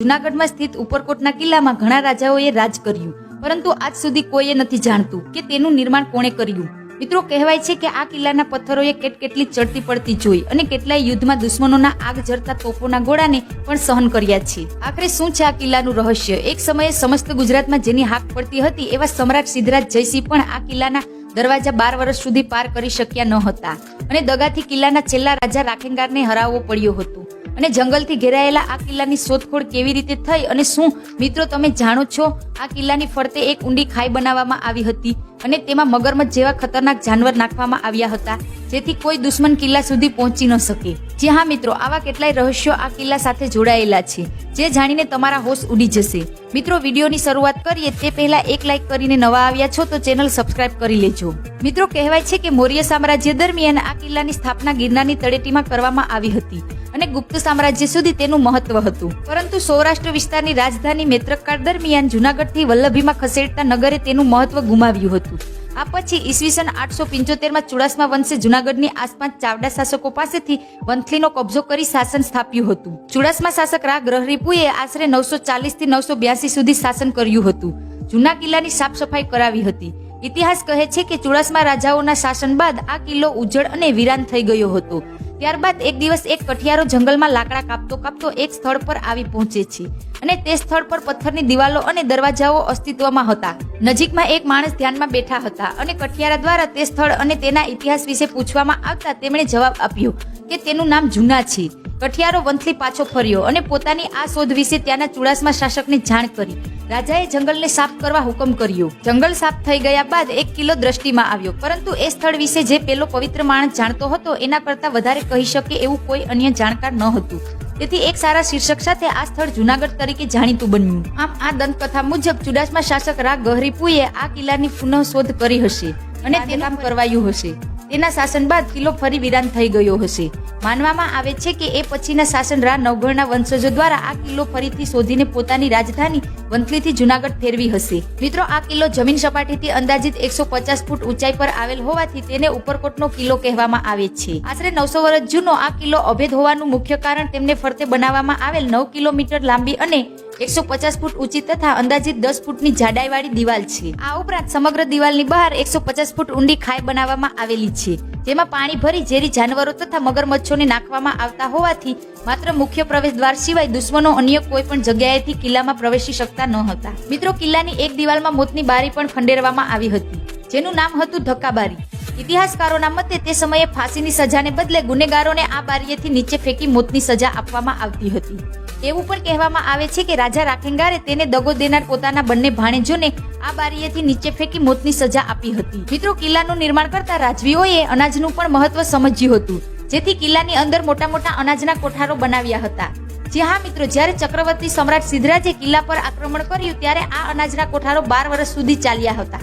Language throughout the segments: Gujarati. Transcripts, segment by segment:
જુનાગઢમાં સ્થિત ઉપરકોટના કિલ્લામાં ઘણા રાજાઓએ રાજ કર્યું, પરંતુ આજ સુધી કોઈએ નથી જાણતું કે તેનું નિર્માણ કોણે કર્યું. મિત્રો, કહેવાય છે કે આ કિલ્લાના પથ્થરોએ કેટ કેટલી ચડતી પડતી જોઈ અને કેટલાય યુદ્ધમાં દુશ્મનોના આગ જરતા તોપોના ગોળાને પણ સહન કર્યા છે. આખરે શું છે આ કિલ્લાનું રહસ્ય? એક સમયે સમસ્ત ગુજરાતમાં જેની હાક પડતી હતી એવા સમ્રાટ સિદ્ધરાજ જયસિંહ પણ આ કિલ્લાના દરવાજા બાર વર્ષ સુધી પાર કરી શક્યા ન હતા અને દગાથી કિલ્લાના છેલ્લા રાજા રાખેંગારને હરાવવો પડ્યો હતો. અને જંગલથી ઘેરાયેલા આ કિલ્લાની શોધખોળ કેવી રીતે થઈ અને શું? મિત્રો, તમે જાણો છો, આ કિલ્લાની ફરતે એક ઊંડી ખાઈ બનાવવામાં આવી હતી અને તેમાં મગરમચ્છ જેવા ખતરનાક જાનવર નાખવામાં આવ્યા હતા, જેથી કોઈ દુશ્મન કિલ્લા સુધી પહોંચી ન શકે. જી હા, મિત્રો, આવા કેટલાય રહસ્યો આ કિલ્લા સાથે જોડાયેલા છે, જે જાણીને તમારા હોશ ઉડી જશે. મિત્રો, વિડીયોની શરૂઆત કરીએ તે પહેલા એક લાઈક કરીને નવા આવ્યા છો તો ચેનલ સબસ્ક્રાઇબ કરી લેજો. મિત્રો, કહેવાય છે કે મૌર્ય સામ્રાજ્ય દરમિયાન આ કિલ્લાની સ્થાપના ગિરનારની તળેટીમાં કરવામાં આવી હતી. અને ગુપ્ત સામ્રાજ્ય સુધી તેનું મહત્વ હતું. પરંતુ સૌરાષ્ટ્ર વિસ્તારની રાજધાની મેત્રકાળ દરમિયાન જુનાગઢથી વલ્લભીમાં ખસેડતા નગરે તેનું મહત્વ ગુમાવ્યું હતું. આ પછી ઈસવીસન આઠસો પંચોતેરમાં ચુડાસમા વંશે જુનાગઢની આસપાસ ચાવડા શાસકો પાસેથી વંથલીનો કબજો કરી શાસન સ્થાપ્યું હતું. ચુડાસમા શાસક રા ગ્રહરીપુએ આશરે નવસો ચાલીસથી નવસો બ્યાસી સુધી શાસન કર્યું હતું. જૂના કિલ્લાની સાફ સફાઈ કરાવી હતી. ઇતિહાસ કહે છે કે ચુડાસમા રાજાઓના શાસન બાદ આ કિલ્લો ઉજ્જડ અને વિરાન થઈ ગયો હતો. ત્યારબાદ એક દિવસ એક કઠિયારો જંગલમાં લાકડા કાપતો કાપતો એક સ્થળ પર આવી પહોંચે છે. અને તે સ્થળ પર પથ્થરની દિવાલો અને દરવાજાઓ અસ્તિત્વમાં હતા. નજીકમાં એક માણસ ધ્યાનમાં બેઠા હતા અને કઠિયારા દ્વારા તે સ્થળ અને તેના ઇતિહાસ વિશે પૂછવામાં આવતા તેમણે જવાબ આપ્યો કે તેનું નામ જૂના છે. કઠિયારો વંથલી પાછો ફર્યો અને પોતાની આ શોધ વિશે ત્યાંના ચુડાસમા શાસકને જાણ કરી. રાજાએ જંગલને સાફ કરવા હુકમ કર્યો. જંગલ સાફ થઈ ગયા બાદ એક કિલ્લો દ્રષ્ટિમાં આવ્યો. પરંતુ એ સ્થળ વિશે જે પેલો પવિત્ર માણસ જાણતો હતો, એના કરતા વધારે કહી શકે એવું કોઈ અન્ય જાણકાર ન હતું. તેથી એક સારા શીર્ષક સાથે આ સ્થળ જુનાગઢ તરીકે જાણીતું બન્યું. આમ, આ દંતકથા મુજબ ચુડાસમા શાસક રા ગહરીપુએ આ કિલ્લાની પુનઃ શોધ કરી હશે અને તે કામ કરવાયું હશે. તેના શાસન બાદ કિલ્લો ફરી વિરાન થઈ ગયો હશે. માનવામાં આવે છે કે એ પછીના શાસન રા નવઘણના વંશજો દ્વારા આ કિલ્લો ફરીથી શોધીને પોતાની રાજધાની વંથલીથી જુનાગઢ ફેરવી હશે. મિત્રો, આ કિલ્લો જમીન સપાટીથી અંદાજિત એકસો પચાસ ફૂટ ઊંચાઈ પર આવેલ હોવાથી તેને ઉપરકોટનો કિલ્લો કહેવામાં આવે છે. આશરે નવસો વર્ષ જૂનો આ કિલ્લો અભેદ હોવાનું મુખ્ય કારણ તેમને ફરતે બનાવવામાં આવેલ નવ કિલોમીટર લાંબી અને એકસો પચાસ ફૂટ ઊંચી તથા અંદાજિત દસ ફૂટની જાડાઈવાળી દિવાલ છે. આ ઉપરાંત સમગ્ર દિવાલની બહાર એકસો પચાસ ફૂટ ઊંડી ખાઈ બનાવવામાં આવેલી છે. જેમાં પાણી ભરી ઝેરી જાનવરો તથા મગરમચ્છોને નાખવામાં આવતા હોવાથી માત્ર મુખ્ય પ્રવેશ દ્વાર સિવાય દુશ્મનો અન્ય કોઈ પણ જગ્યાએથી કિલ્લામાં પ્રવેશી શકતા ન હતા. મિત્રો, કિલ્લાની એક દિવાલમાં મોતની બારી પણ ખંડેરવામાં આવી હતી, જેનું નામ હતું ધક્કાબારી. ઇતિહાસકારોના મતે તે સમયે ફાંસીની સજાને બદલે ગુનેગારોને આ બારીએથી નીચે ફેંકી મોતની સજા આપવામાં આવતી હતી. એવું પણ કહેવામાં આવે છે કે રાજા રાખેંગારે તેને દગો દેનાર પોતાના બંને ભાણેજોને આ બારીએથી નીચે ફેંકી મોતની સજા આપી હતી. મિત્રો, કિલ્લાનું નિર્માણ કરતા રાજવીઓએ અનાજનું પણ મહત્વ સમજ્યું હતું. જેથી કિલ્લાની અંદર મોટા મોટા અનાજના કોઠારો બનાવ્યા હતા. જે હા, મિત્રો, જ્યારે ચક્રવર્તી સમ્રાટ સિદ્ધરાજે કિલ્લા પર આક્રમણ કર્યું, ત્યારે આ અનાજના કોઠારો બાર વર્ષ સુધી ચાલ્યા હતા.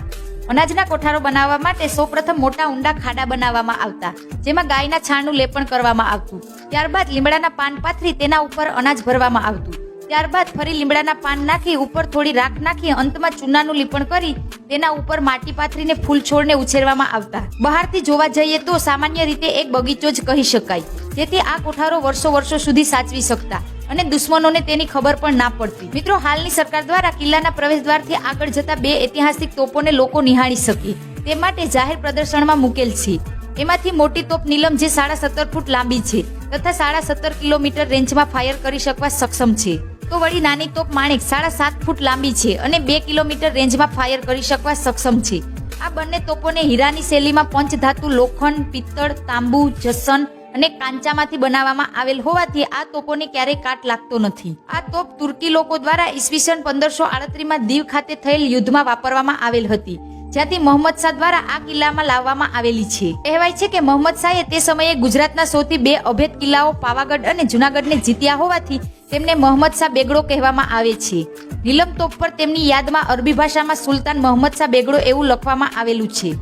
અનાજના કોઠારો બનાવવા માટે સૌપ્રથમ મોટા ઊંડા ખાડા બનાવવામાં આવતા, જેમાં ગાયના છાણનું લેપણ કરવામાં આવતું. ત્યારબાદ લીમડાના પાન પાથરી તેના ઉપર અનાજ ભરવામાં આવતું. ત્યારબાદ ફરી લીમડાના પાન નાખી, ઉપર થોડી રાખ નાખી, અંતમાં ચૂનાનું લીપણ કરી તેના ઉપર માટી પાથરીને ફૂલ છોડને ઉછેરવામાં આવતા. બહારથી જોવા જઈએ તો સામાન્ય રીતે એક બગીચો જ કહી શકાય, જેથી આ કોઠારો વર્ષો વર્ષો સુધી સાચવી શકતા. અને દુશ્મનોને તેની ખબર પણ ના પડતી. મિત્રો, હાલની સરકાર દ્વારા કિલ્લાના પ્રવેશ દ્વારથી આગળ જતા બે ઐતિહાસિક તોપોને લોકો નિહાળી શકે. તે માટે જાહેર પ્રદર્શનમાં મૂકેલ છે. એમાંથી મોટી તોપ નીલમ જે સાડા સત્તર ફૂટ લાંબી છે તથા સાડા સત્તર કિલોમીટર રેન્જમાં ફાયર કરી શકવા સક્ષમ છે. તો વળી નાની તોપ માણેક સાડા સાત ફૂટ લાંબી છે અને બે કિલોમીટર રેન્જમાં ફાયર કરી શકવા સક્ષમ છે. આ બંને તોપોને હીરાની શૈલીમાં પંચધાતુ લોખંડ, પિત્તળ, તાંબુ જસન અને કાંચામાંથી બનાવવામાં આવેલ હોવાથી આ તોપોને ક્યારેય કાટ લાગતો નથી. આ તોપ તુર્કી લોકો દ્વારા ઈસવીસન પંદરસો આડત્રીસમાં દીવ ખાતે થયેલ યુદ્ધમાં વાપરવામાં આવેલ હતી, જ્યાંથી મોહમ્મદ શાહ દ્વારા આ કિલ્લામાં લાવવામાં આવેલી છે. કહેવાય છે કે મોહમ્મદ શાહે તે સમયે ગુજરાતના સૌથી બે અભેદ કિલ્લાઓ પાવાગઢ અને જુનાગઢને જીત્યા હોવાથી તેમને મોહમ્મદ શાહ બેગડો કહેવામાં આવે છે. નીલમ તોપ પર તેમની યાદમાં અરબી ભાષામાં સુલતાન મોહમ્મદ શાહ બેગડો એવું લખવામાં આવેલું છે.